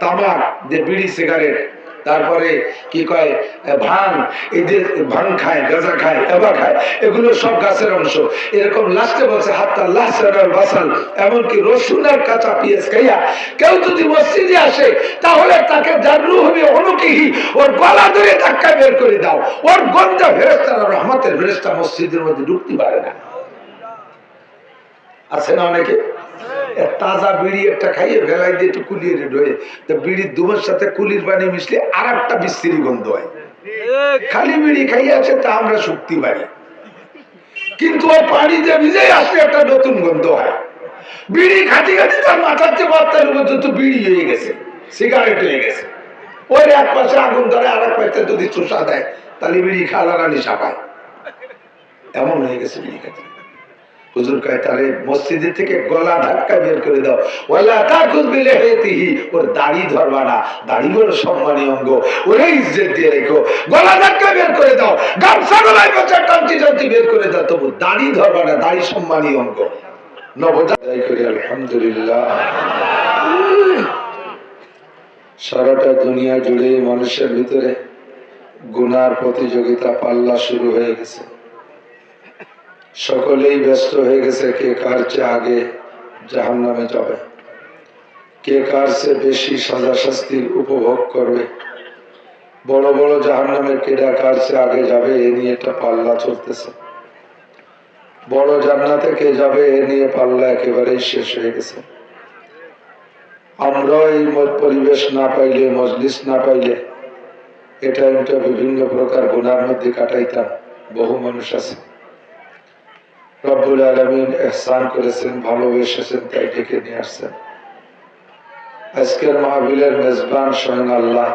তামাক, যে বিড়ি, সিগারেট, তারপরে কি কয় ভাং, এই যে ভাং খায়, গাঁজা খায়, এবা খায়, এগুলো সব গাছের অংশ। এরকম লাস্টে বলছে হাতটা লাস্টার বাসাল, এমনকি রসুন আর কাঁচা পিঁয়াজ খাইয়া কেউ যদি মসজিদে আসে, তাহলে তাকে জারু হবে অনকিহি, ওর গলা ধরে ধাক্কা বের করে দাও। ওর গন্ধা ফেরেস্তা রহমতের ফেরেস্তা মসজিদের মধ্যে ঢুকতে পারে না। আছে না অনেকে তাজা বিড়ি একটা খাইয়ে ভেলাই দিয়ে একটু কুলিয়ে রেডে তো বিড়ির দুমের সাথে কুলির পানি মিশলে আর একটা বিস্তৃতি গন্ধ হয়। খালি বিড়ি খাইয়ে আছে তা আমরা শক্তি পাই কিন্তু ওই পানিতে ভিজে আসলে একটা নতুন গন্ধ হয়। বিড়ি খাটি খাটি তার মাথার চেয়ে বার্তার মধ্যে তো বিড়ি হয়ে গেছে, সিগারেট হয়ে গেছে। ওই এক পাশে আগুন ধরে আর এক পাশে যদি চোষা দেয়, তাহলে বিড়ি খালারা নিশা পায়। এমন হয়ে গেছে বিড়ি খাটি হুজুর কয় থেকে গলা ধাক্কা বের করে দাও। হেতিহি ওর দাড়ি ধরবা না। দাড়ি অঙ্গ। ওরে ইজ্জত দিয়ে রেখো। গলা ধাক্কা বের করে দাও। গামছা গলায় বের করে দাও। তবু দাড়ি ধরবা না। দাড়ি অঙ্গ। করি, আলহামদুলিল্লাহ। সারাটা দুনিয়া জুড়ে মানুষের ভিতরে গুনার প্রতিযোগিতা পাল্লা শুরু হয়ে গেছে। সকলেই ব্যস্ত হয়ে গেছে, কে কার চেয়ে আগে জাহান নামে যাবে? কে কার চেয়ে বেশি সাজা শাস্তির উপভোগ করবে? বড় বড় জাহান নামের কেডা কার চেয়ে আগে যাবে এ নিয়ে একটা পাল্লা চলতেছে। বড় জান্নাতে কে যাবে এ নিয়ে পাল্লা একেবারেই শেষ হয়ে গেছে। আমরা এই পরিবেশ না পাইলে, মজলিস না পাইলে, এটা এটা বিভিন্ন প্রকার গুণার মধ্যে কাটাইতাম। বহু মানুষ আছে। রব্বুল আলমিন এহসান করেছেন ভালোবেসেছেন তাই ডেকে নিয়ে আসছেন। আজকের মাহবিলের মেজবান স্বয়ং আল্লাহ।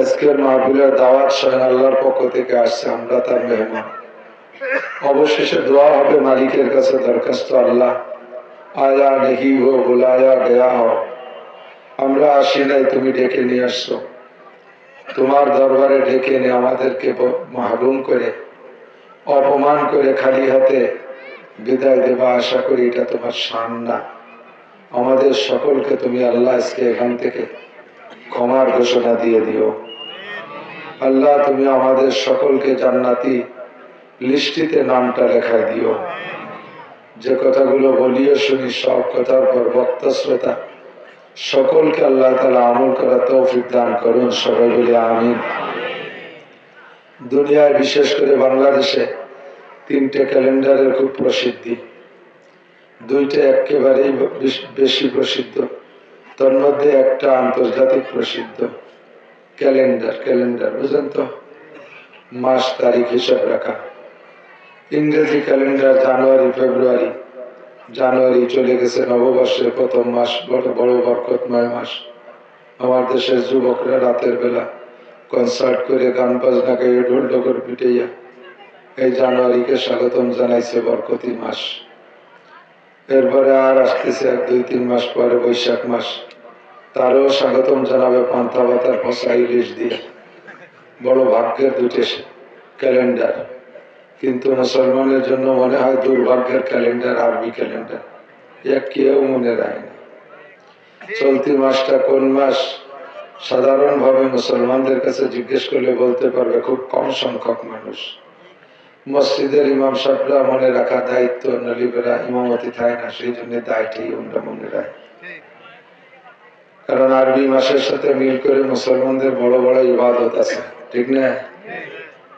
আজকের মাহবিলের দাওয়াত স্বয়ং আল্লাহর পক্ষ থেকে আসছে, আমরা তার মেহমান। অবশেষে দোয়া হবে মালিকের কাছে, দরখাস্ত আল্লাহ। আয়া নেহি হো বুলায়া গয়া হো আমরা আসি নাই, তুমি ডেকে নিয়ে আসছো। তোমার দরবারে ডেকে নিয়ে আমাদেরকে মাহরুম করে অপমান করে খালি হাতে বিদায় দেবা আশা করি এটা তোমার শান না। আমাদের সকলকে তুমি আল্লাহ আজকে এখান থেকে ক্ষমার ঘোষণা দিয়ে দিও। আল্লাহ, তুমি আমাদের সকলকে জান্নাতি লিস্টিতে নামটা লেখায় দিও। যে কথাগুলো বলিও শুনি, সব কথার পর বক্তা শ্রোতা সকলকে আল্লাহ তালা আমল করা তৌফিক দান করুন। সবাই বলে আমিন। দুনিয়ায় বিশেষ করে বাংলাদেশে তিনটে ক্যালেন্ডারের খুব প্রসিদ্ধি। দুইটা একেবারেই বেশ- প্রসিদ্ধ। তার মধ্যে একটা আন্তর্জাতিক প্রসিদ্ধ। ক্যালেন্ডার ক্যালেন্ডার, বুঝলেন তো? মাস, তারিখ হিসাব রাখা। ইংরেজি ক্যালেন্ডার জানুয়ারি, ফেব্রুয়ারি। জানুয়ারি চলে গেছে নববর্ষের প্রথম মাস, বড় বড় বরকতময় মাস। আমার দেশের যুবকরা রাতের বেলা কনসার্ট করে গান বাজনা গাইয়ে ঢোল ডগর পিটাইয়া এই জানুয়ারিকে স্বাগতম জানাইছে বরকতি মাস। এরপরে আর আসতেছে এক, দুই, তিন মাস পরে বৈশাখ মাস। তারও স্বাগতম জানাবে পান্তা ভাতার ফসা ইলিশ দিয়ে। বড় ভাগ্যের দুটি ক্যালেন্ডার। কিন্তু মুসলমানের জন্য মনে হয় দুর্ভাগ্যের ক্যালেন্ডার, আরবি ক্যালেন্ডার। এক কেউ মনে রাখে না। চলতি মাসটা কোন মাস? সাধারণভাবে মুসলমানদের কাছে জিজ্ঞেস করলে বলতে পারবে খুব কম সংখ্যক মানুষ। মসজিদের ইমাম সাহেবরা মনে রাখা দায়িত্ব নলিবেরা ইমামতি থাকে না, সেই জন্য দায়টাই আমরা মনে রাখি। কারণ আরবি মাসের সাথে মিল করে মুসলমানদের বড় বড় ইবাদত আছে, ঠিক না?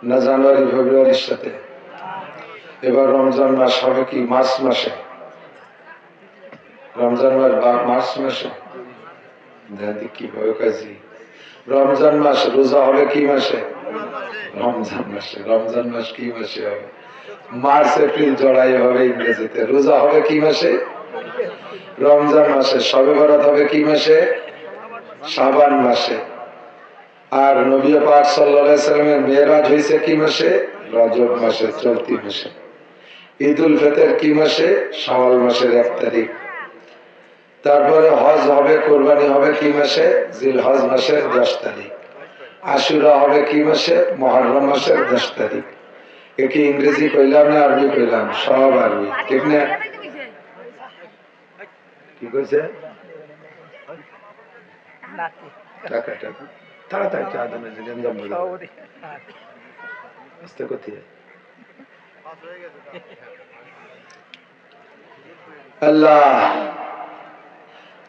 না জানুয়ারি, ফেব্রুয়ারির সাথে। এবার রমজান মাস হবে কি? মার্চ মাসে। রমজান মাস বা মার্চ মাসে। দাদি কি হবে কাজী? রমজান মাস, রোজা হবে কি মাসে? রমজান মাসে, রমজান মাস কি মাসে হবে? মার্চ, এপ্রিল জড়াই হবে ইংরেজিতে। রোজা হবে কি মাসে? রমজান মাসে সবে বরাত হবে কি মাসে? সাবান মাসে। আর নবী পাক সাল্লামের মেয়েরাজ হয়েছে কি মাসে? রজব মাসে চলতি মাসে। ঈদ উল ফেতের কি মাসে? শাওয়াল মাসের এক তারিখ। তারপরে হজ হবে কোরবানি হবে কি মাসে? জিল হজ মাসের দশ তারিখ। আশুরা হবে কি মাসে? মহরম মাসের দশ তারিখ। এ কি ইংরেজি কইলাম না আরবি কইলাম? সব আরবি। ঠিক না? কি কইছে? তাড়াতাড়ি চা দেবো। আস্তে কোথায় আল্লাহ।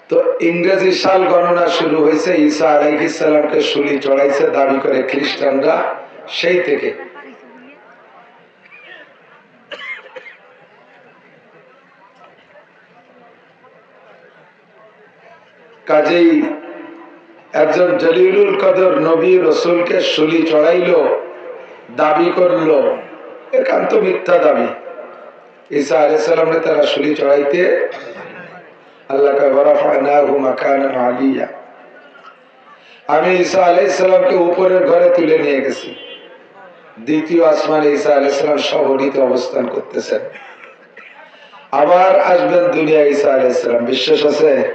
তো ইংরেজি সাল গণনা শুরু হয়েছে, ঈসা আলাইহিস সালামকে শুলি চড়াইছে দাবি করে খ্রিস্টানরা সেই থেকে। কাজেই একজন জলিলুল কদর নবী রসুলকে শুলি চড়াইলো দাবি করল। একান্ত মিথ্যা দাবি। ঈসা আলাইসাল্লামে তারা শুলি চড়াইতে আল্লাহ আলিয়া। আমি ঈসা আলাইসাল্লামকে উপরের ঘরে তুলে নিয়ে গেছি। দ্বিতীয় আসমানে ঈসা আলাইসাল্লাম সহরিত অবস্থান করতেছেন। আবার আসবেন দুনিয়া ঈসা আলাইসাল্লাম বিশ্বাস আছে?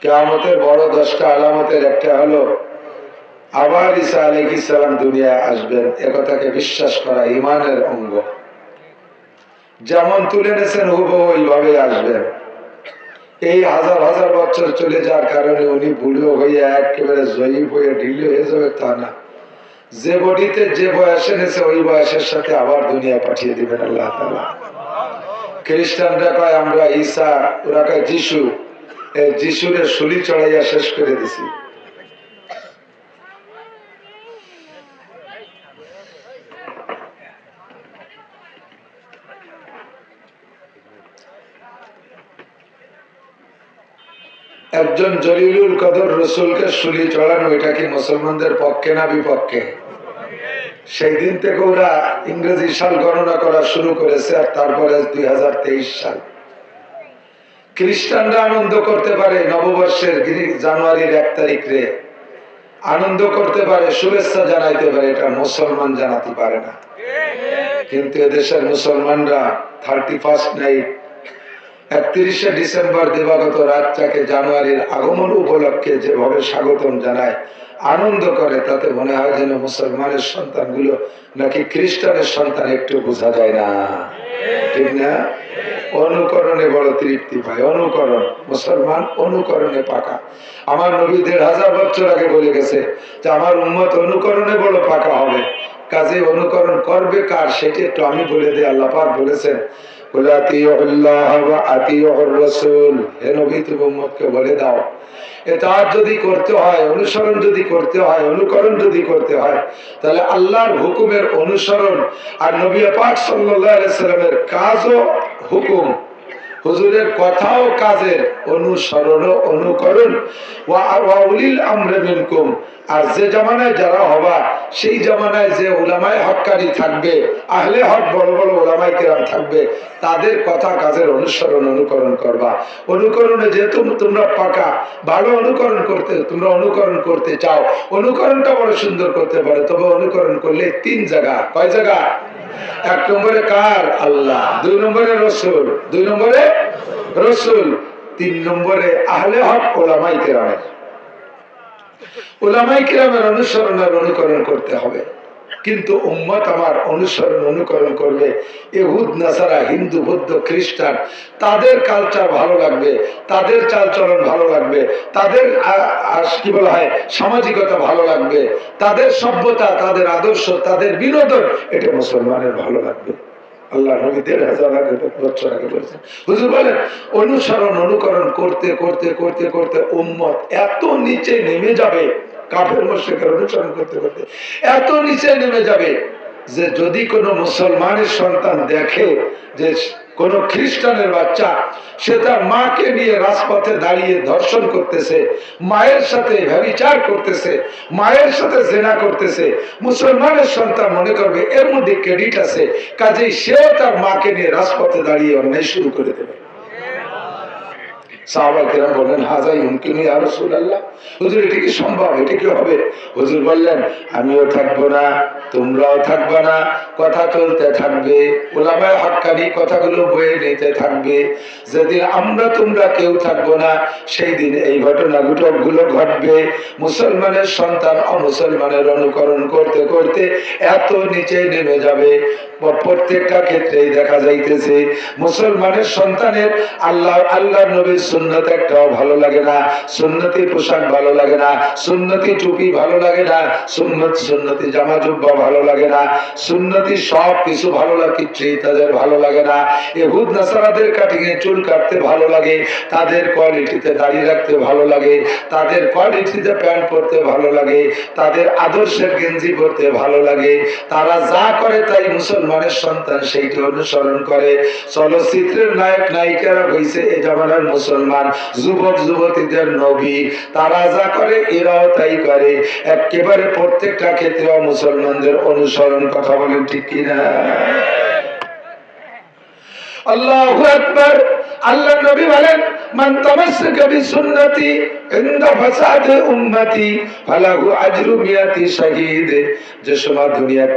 কেয়ামতের বড় দশটা আলামতের একটা হলো, আবার ঈসা আলাইহিস সালাম দুনিয়ায় আসবেন। একথাকে বিশ্বাস করা ইমানের অঙ্গ। যেমন তুলে নেছেন হুব ওইভাবে আসবেন। এই হাজার হাজার বছর চলে যাওয়ার কারণে উনি বুড়ো হয়ে একেবারে জয়ীব হয়ে ঢিলে হয়ে যাবে তা না। যে বডিতে যে বয়স এনেছে, ওই বয়সের সাথে আবার দুনিয়া পাঠিয়ে দিবেন আল্লাহ খ্রিস্টানরা কয়, আমরা ঈশা ওরা কয়, যিশু। যিশুরে শুলি চড়াইয়া শেষ করে দিছি। একজন জলিলুল কদর রসুলকে শুলি চড়ানো, এটা কি মুসলমানদের পক্ষে না বিপক্ষে? সেই দিন থেকে ওরা ইংরেজি সাল গণনা করা শুরু করেছে, আর তারপরে দুই সাল। খ্রিস্টানরা আনন্দ করতে পারে নববর্ষের জানুয়ারির এক তারিখ। রে আনন্দ করতে পারে, শুভেচ্ছা জানাইতে পারে, এটা মুসলমান জানাতে পারে না। কিন্তু এদেশের মুসলমানরা থার্টি ফার্স্ট নাইট একত্রিশে ডিসেম্বর দিবাগত রাতটাকে জানুয়ারির আগমন উপলক্ষে যেভাবে স্বাগতম জানায়, আনন্দ করে, তাতে মনে হয় যেন মুসলমানের সন্তানগুলো নাকি খ্রিস্টানের সন্তান একটু বোঝা যায় না। ঠিক না? অনুকরণে বড় তৃপ্তি পায়। অনুকরণ, মুসলমান অনুকরণে পাকা। আমার নবী দেড় হাজার বছর আগে বলে গেছে যে, আমার উম্মত অনুকরণে বড় পাকা হবে। কাজে অনুকরণ করবে কার সেটি একটু আমি বলে দিই। আল্লাহ পাক বলেছেন বলে দাও। এটা যদি করতে হয়, অনুসরণ যদি করতে হয়, অনুকরণ যদি করতে হয়, তাহলে আল্লাহর হুকুমের অনুসরণ আর নবী পাক সাল্লামের কাজও হুকুম। হুজুরের কথাও কাজের অনুসরণ অনুকরণ। মিনকুম। আর যে জামানায় যারা হবা, সেই জামানায় যে উলামায় হককারী থাকবে, আহলে হক বড় বড় ওলামায় কেরাম থাকবে, তাদের কথা কাজের অনুসরণ, অনুকরণ করবা। অনুকরণে যেহেতু তোমরা পাকা, ভালো অনুকরণ করতে, তোমরা অনুকরণ করতে চাও। অনুকরণটা বড় সুন্দর করতে পারে, তবে অনুকরণ করলে তিন জায়গা। কয় জায়গা? এক নম্বরে কার? আল্লাহ। দুই নম্বরে রসুল। দুই নম্বরে রসুল। তিন নম্বরে আহলে হক ওলামাই কেরামের। ওলামাই কেরামের অনুসরণের অনুকরণ করতে হবে। কিন্তু উম্মত আমার অনুসরণ, অনুকরণ করবে। এহুদ নাসারা, হিন্দু, বৌদ্ধ, খ্রিস্টান, তাদের কালচার ভালো লাগবে, তাদের চালচলন ভালো লাগবে, তাদের কি বলা হয়, সামাজিকতা ভালো লাগবে, তাদের সভ্যতা, তাদের আদর্শ, তাদের বিনোদন, এটা মুসলমানের ভালো লাগবে। আল্লাহ নবী দেড় হাজার আগে বছর আগে বলেছেন বলেন, অনুসরণ, অনুকরণ করতে করতে করতে করতে উম্মত এত নিচে নেমে যাবে কাফের মোশেকের অনুসরণ করতে করতে এত নিচে নেমে যাবে যে যদি কোনো মুসলমানের সন্তান দেখে যে কোন খ্রিস্টানের বাচ্চা, সে তার মাকে নিয়ে রাজপথে দাঁড়িয়ে ধর্ষণ করতেছে, মায়ের সাথে ব্যবিচার করতেছে, মায়ের সাথে জেনা করতেছে, মুসলমানের সন্তান মনে করবে এর মধ্যে ক্রেডিট আছে, কাজেই সেও তার মাকে নিয়ে রাজপথে দাঁড়িয়ে অন্যায় শুরু করে দেবে। বললেন হুমকিনি আর হুজুর কি সম্ভব? কি হবে? হুজুর বললেন, আমিও থাকব না, তোমরাও থাকবে না, কথা চলতে থাকবে ওলামায় কথাগুলো বয়ে নিতে থাকবে। যেদিন আমরা তোমরা কেউ থাকব না, সেই দিন এই ঘটনা গুলো ঘটবে। মুসলমানের সন্তান অমুসলমানের অনুকরণ করতে করতে এত নিচে নেমে যাবে। প্রত্যেকটা ক্ষেত্রেই দেখা যাইতেছে, মুসলমানের সন্তানের আল্লাহ আল্লাহ নবীর সুন্নত একটাও ভালো লাগে না সুন্নতি পোশাক ভালো লাগে না, সুন্নতি টুপি ভালো লাগে না, সুন্নত সুন্নতি জামা জুব্বা ভালো লাগে না, সুন্নতি সব কিছু ভালো লাগে তাদের ভালো লাগে না। এহুদ নাসারাদের কাটিং এ চুল কাটতে ভালো লাগে, তাদের কোয়ালিটিতে দাড়ি রাখতে ভালো লাগে, তাদের কোয়ালিটিতে প্যান্ট পরতে ভালো লাগে, তাদের আদর্শের গেঞ্জি পরতে ভালো লাগে, তারা যা করে তাই মুসলমানের সন্তান সেইটা অনুসরণ করে। চলচ্চিত্রের নায়ক, নায়িকারা হয়েছে এ জামানার মুসলমান। যুবক যুবতীদের নবী। তারা যা করে, এরাও তাই করে। একেবারে প্রত্যেকটা ক্ষেত্রে মুসলমানদের অনুসরণ কথা বলেন ঠিক কিনা? আল্লাহ আল্লাহ নবী বলেন মান তামাসসাকা বিসুন্নতি ইনদা ফাসাদ উম্মতি, ফালাহু আজরু মিয়াতি শাহীদ। যে সময়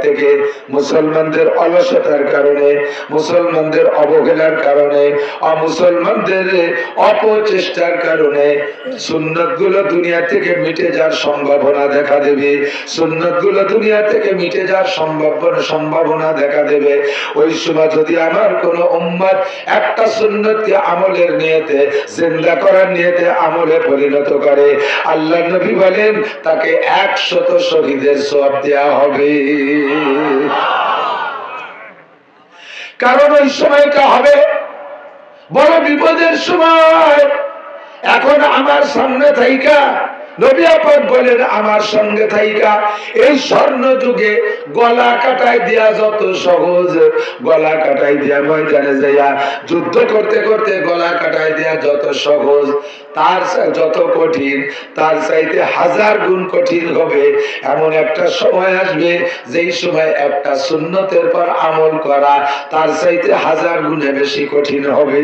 থেকে মুসলমানদের অলসতার কারণে, মুসলমানদের অবহেলার কারণে, অমুসলমানদের অপচেষ্টার কারণে সুন্নতগুলো দুনিয়া থেকে মিটে যাওয়ার সম্ভাবনা দেখা দেবে। সুন্নতগুলো দুনিয়া থেকে মিটে যাওয়ার সম্ভাবনা সম্ভাবনা দেখা দেবে। ওই সময় যদি আমার কোন উম্মত একটা সুন্নতকে আমলের নিয়েতে জিন্দা করার নিয়েতে আমলে পরিণত করে। আল্লাহ নবী বলেন, তাকে একশত শহীদের সব দেওয়া হবে। কারণ ওই সময়টা হবে বড় বিপদের সময়। এখন আমার সামনে থাইকা আমার সঙ্গে থাইকা। এই স্বর্ণ যুগে গলা কাটাই দেয়া যত সহজ। গলা কাটাই দেয়া ময়দানে যাইয়া যুদ্ধ করতে করতে গলা কাটাই দেয়া যত সহজ। তার যত কঠিন, তার চাইতে হাজার গুণ কঠিন হবে। এমন একটা সময় আসবে, যেই সময় একটা সুন্নতের পর আমল করা তার চাইতে হাজার গুণে বেশি কঠিন হবে।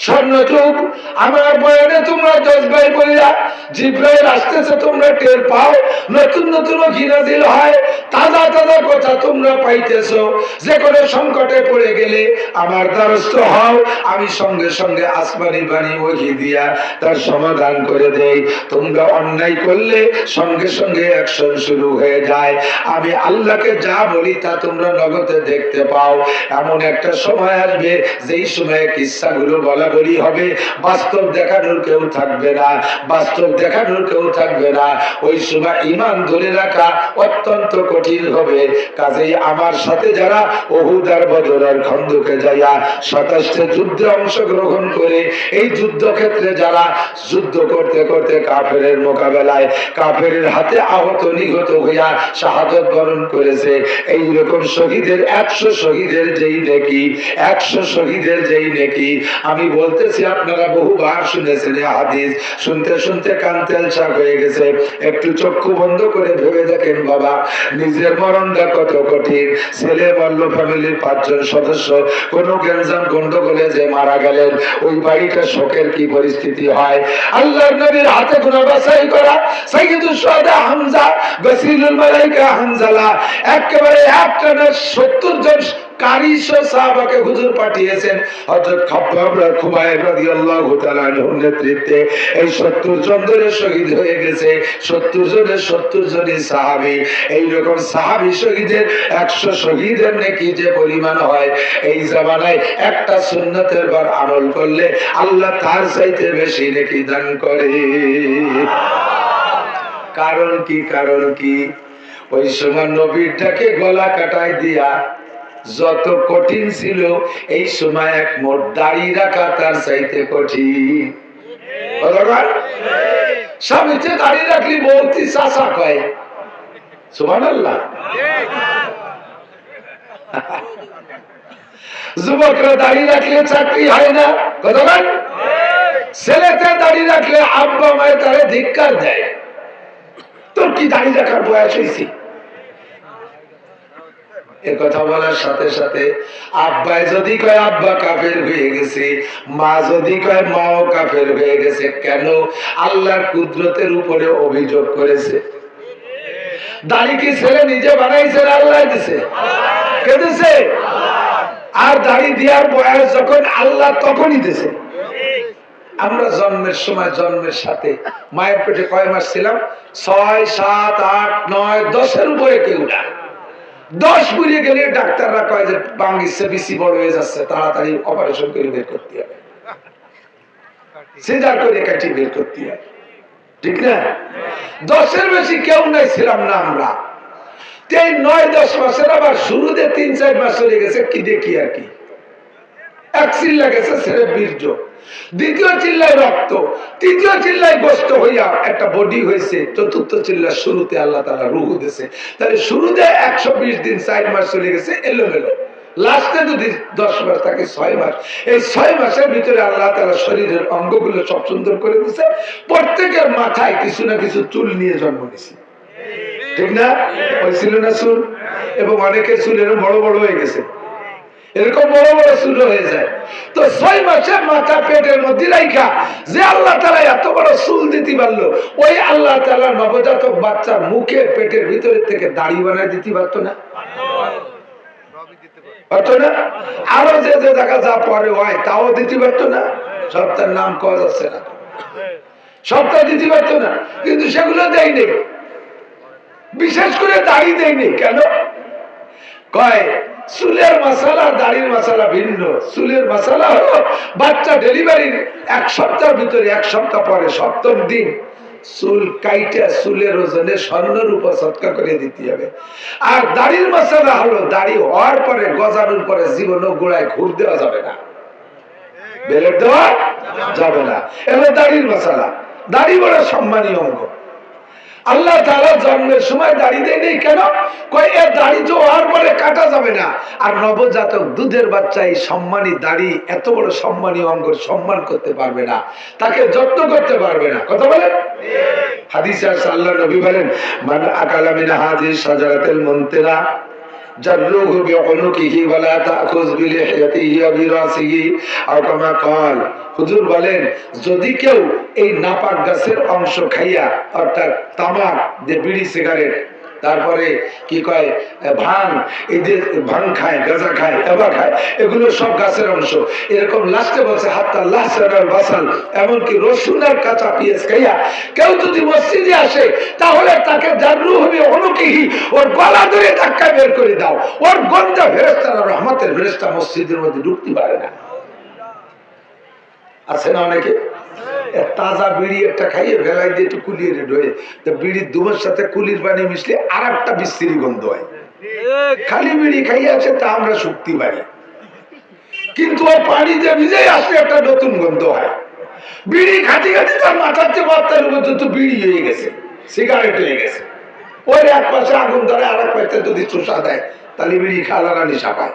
স্বর্ণযুগ আমার বয়ানে তোমরা জজবাই করিয়া জিব্রাইল আসতেছে, তোমরা টের পাও। নতুন নতুন ঘিরাজিল হয় তাজা তাজা কথা তোমরা পাইতেছো। যে কোনো সংকটে পড়ে গেলে আমার দ্বারস্থ হও। আমি সঙ্গে সঙ্গে আসমানি বাণী ওহি দিয়া তার সমাধান করে দেই। তোমরা অন্যায় করলে সঙ্গে সঙ্গে অ্যাকশন শুরু হয়ে যায়। আমি আল্লাহকে যা বলি তা তোমরা নগদে দেখতে পাও। এমন একটা সময় আসবে, যেই সময়ে কিস্সাগুলো বলা বলি হবে। বাস্তব দেখানোর কেউ থাকবে না, বাস্তব দেখানোর কেউ থাকবে না। ওই সময় ইমান ধরে রাখা অত্যন্ত কঠিন। হবে। কাজেই আমার সাথে যারা অহুদার বদরার খন্দকে যাইয়া সাতাশটা যুদ্ধে অংশগ্রহণ করে, এই যুদ্ধক্ষেত্রে যারা যুদ্ধ করতে করতে কাফেরের মোকাবেলায় কাফের হাতে আহত নিহত হইয়া শাহাদত বরণ করেছে এই রকম শহীদের, একশো শহীদের যেই নেকি, একশো শহীদের যেই নেকি। আমি বলতেছি, আপনারা বহুবার শুনেছেন হাদিস, শুনতে শুনতে কান তেলসাক হয়ে গেছে। একটু চক্ষু বন্ধ করে ভেবে দেখেন বাবা নিজের মরণটা কত কঠিন? ছেলে বলল ফ্যামিলির পাঁচজন সদস্য, কোনো গ্যাঞ্জাম গন্ডগোলে যে মারা গেলেন, ওই বাড়িটা শোকের কি পরিস্থিতি হয়? আল্লাহর নবীর হাতে কোন বাছাই করা সাইয়েদুল শুহাদা হামজা, বসিরুল মালাইকা হামজালা, একেবারে একটানা 70 জন কারিশো সাহাবাকে হুজুর পাঠিয়েছেন। হযরত খাব্বাব খুবাইব রাদিয়াল্লাহু তাআলা আনহুর নেতৃত্বে এই 70 জন ধরে শহীদ গেছে। 70 জনের 70 জনই সাহাবী। এই রকম সাহাবী শহীদের 100 শহীদের নাকি যে পরিমাণ হয়, এই জামানায় একটা সুন্নতের বার আমল করলে আল্লাহ তার চাইতে বেশি নাকি দান করে। কারণ কি কারণ কি? ওই সময় নবীরটাকে গলা কাটায় দিয়া যত কঠিন ছিল, এই সময় এক মোট দাড়ি রাখা তার চাইতে কঠিন। স্বামীতে দাড়ি রাখলি বলতি চাষা কয়। সুমান যুবকরা দাড়ি রাখলে চাকরি হয় না। কতক্ষণ ছেলেতে দাড়ি রাখলে আব্বা মায়ের তারে ধিক্কার দেয়। তোর কি দাড়ি রাখার বয়স হয়েছে? এ কথা বলার সাথে সাথে আব্বাই যদি কয়, আব্বা, কাফের হয়ে গেছে। মা যদি কয়, মাও কাফের হয়ে গেছে। কেন? আল্লাহর কুদরতের উপরে অভিযোগ করেছে। দাড়ি কি ছেলে নিজে বানাইছে আল্লাহ দিছে? কে দিছে আর দাড়ি দেওয়ার বয়স যখন আল্লাহ তখনই দিছে। আমরা জন্মের সময় জন্মের সাথে মায়ের পেটে কয় মাস ছিলাম? ছয়, সাত, আট, নয়, দশের উপরে কেউ না। দশ পুড়িয়ে গেলে ডাক্তাররা কয় যে বাঙ্গিসে বেশি বড় হয়ে যাচ্ছে, তাড়াতাড়ি অপারেশন করে বের করতে হবে। সিজার করে কাটি বের করতে হবে। ঠিক না? দশের বেশি কেউ নাই, ছিলাম না আমরা। এই নয়, দশ মাসের আবার শুরুতে তিন, চার মাস চলে গেছে, কি দেখি আর কি? এক চিল্লা গেছে ছেড়ে বীর্য। দ্বিতীয় চিল্লায় রক্ত, তৃতীয় চিল্লায় গোস্ত হইয়া একটা বডি হয়েছে, চতুর্থ চিল্লার শুরুতে আল্লাহ তালা রুহু দিছে তাহলে শুরুতে একশো বিশ দিন চার মাস চলে গেছে, এলোমেলো। লাস্টে যদি দশ মাস থাকে, ছয় মাস। এই ছয় মাসের ভিতরে আল্লাহ তালা শরীরের অঙ্গগুলো সব সুন্দর করে দিছে প্রত্যেকের মাথায় কিছু না কিছু চুল নিয়ে জন্ম নিছে ঠিক না? ওই ছিল না চুল? এবং অনেকের চুল এরকম বড় বড় হয়ে গেছে। এরকম বড় বড় চুল হয়ে যায়। তো ছয় মাসে মাথা পেটের মধ্যে রাইখা যে আল্লাহ তালা এত বড় চুল দিতে পারল, ওই আল্লাহ তালা নবজাতক বাচ্চার মুখে পেটের ভিতরে থেকে দাড়ি বানায় দিতে পারতো না? আরও যে যে জায়গা যা পরে হয়, তাও দিতে পারতো না? সপ্তাহের নাম করা যাচ্ছে না। সপ্তাহ দিতে পারতো না। কিন্তু সেগুলো দেয়নি বিশেষ করে দাড়ি দেয়নি কেন? কয় চুলের মশালা, দাড়ির মশালা ভিন্ন। চুলের মশালা হলো বাচ্চা ডেলিভারির এক সপ্তাহের ভিতরে, এক সপ্তাহ পরে, সপ্তম দিন। চুল চুলের ওজনে করে দিতে হবে। আর দাড়ির মশালা হলো, দাড়ি হওয়ার পরে, গজানোর পরে জীবন গোড়ায় ঘুর দেওয়া যাবে না। বেলেট দেওয়া যাবে না। এবার দাড়ির মশালা। দাড়ি বড় সম্মানীয় অঙ্গ। আল্লাহ তারা জন্মের সময় দাড়ি দেয় নেই কেন? কয় এর দাড়ি তো হওয়ার পরে কাটা যাবে না। আর নবজাতক দুধের বাচ্চা এই সম্মানী দাড়ি এত বড় সম্মানী অঙ্গ সম্মান করতে পারবে না। তাকে যত্ন করতে পারবে না। কথা বলেন? হাদিস আল্লাহ নবী বলেন মান আকালা মিন হাজির সাজারাতেল মুনতিরা জাররুহু بعنقه ولا تأخذ بلحيته وبراسه أو كما قال বলেন, যদি কেউ এই নাপাক গাছের অংশ খাইয়া অর্থাৎ তামাক যে বিড়ি সিগারেট তারপরে কি কয় ভাং, এই যে ভাং খায়, গাঁজা খায়, এবা খায়, এগুলো সব গাছের অংশ। এরকম লাস্টে বলছে, হাত্তা লাস্টার বাসাল, এমনকি রসুন আর কাঁচা পিঁয়াজ খাইয়া কেউ যদি মসজিদে আসে, তাহলে তাকে জারু হবে অনুকিহি, ওর গলা ধরে ধাক্কা বের করে দাও। ওর গন্ধা ফেরেস্তারা রহমতের ফেরেস্তা মসজিদের মধ্যে ঢুকতে পারে না। আছে না অনেকে? তাজা বিড়ি একটা খাইয়ে ভেলাই দিয়ে একটু কুলিয়ে রেড হয়ে, তো বিড়ির সাথে কুলির পানি মিশলে আর একটা গন্ধ হয়। খালি বিড়ি তা আমরা শুক্তি কিন্তু ওই পানি দিয়ে ভিজেই আসলে একটা নতুন গন্ধ হয়। বিড়ি খাটি খাটি তার মাথার তো বিড়ি হয়ে গেছে, সিগারেট হয়ে গেছে ওই এক পাশে আগুন ধরে আর এক পাশে যদি চুষা দেয়, তাহলে বিড়ি খালারা নিশা পায়।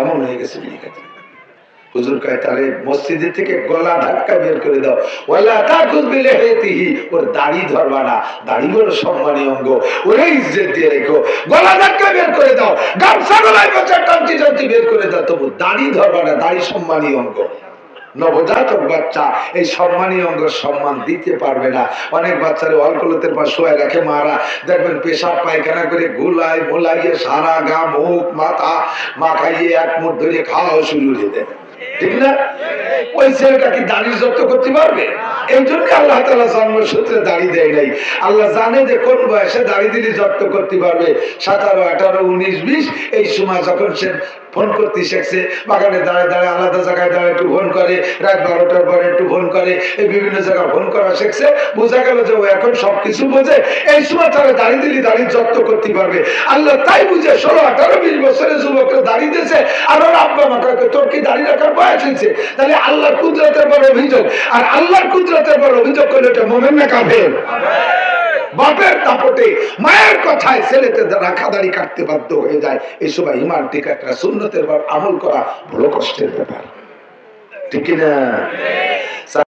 এমন হয়ে গেছে বিড়ি খাটি। হুজুর কয় তারে মসজিদে থেকে গলা ধাক্কা বের করে দাও। ওয়ালা তাকুজ বিলে হেতিহি ওর দাড়ি ধরবা না। দাড়ি বড় সম্মানী অঙ্গ। ওরে ইজ্জত দিয়ে রেখো। গলা ধাক্কা বের করে দাও। গামছা গলায় বছর টানটি টানটি বের করে দাও। তবু দাড়ি ধরবা না, দাড়ি সম্মানী অঙ্গ। নবজাতক বাচ্চা, এই সম্মানী অঙ্গ সম্মান দিতে পারবে না। অনেক বাচ্চারে অলকলতের পর শোয়া রাখে মারা। দেখবেন পেশাব, পায়খানা করে গুলায় মোলাইয়ে সারা গা, মুখ, মাথা মাখাইয়ে এক মুঠ ধরে খাওয়া শুরু হয়ে দেবে ঠিক না? ওই ছেলেটা কি দাড়ি জব্দ করতে পারবে? এই জন্য আল্লাহ তালা জন্মসূত্রে দাড়ি দেয় নাই। আল্লাহ জানে যে কোন বয়সে দাড়ি দিলে জব্দ করতে পারবে। সতেরো, আঠারো, উনিশ, বিশ, এই সময় যখন সে ফোন করতে শিখছে। বাগানে দাঁড়ায় দাঁড়ায়, আলাদা জায়গায় দাঁড়ায় একটু ফোন করে, রাত বারোটার পরে একটু ফোন করে, এই বিভিন্ন জায়গায় ফোন করা শিখছে। বোঝা গেল যে ও এখন সবকিছু বোঝে। এই সময় তারা দাড়ি দিলি, দাড়ি যত্ন করতে পারবে। আল্লাহ তাই বুঝে ষোলো, আঠারো, বিশ বছরের যুবকরা দাড়ি দিয়েছে আর ওর আব্বা মাকে তোর কি দাঁড়িয়ে রাখার বয়স হয়েছে? তাহলে আল্লাহর কুদরতের বড় অভিযোগ। আর আল্লাহর কুদরতের বড় অভিযোগ করলে এটা মোমেন না কাফের। বাপের দাপটে, মায়ের কথায় ছেলেতে রাখা দাড়ি কাটতে বাধ্য হয়ে যায়। এই সময় ইমান ঠিক একটা সুন্নতের বার আমল করা বড় কষ্টের ব্যাপার। ঠিক না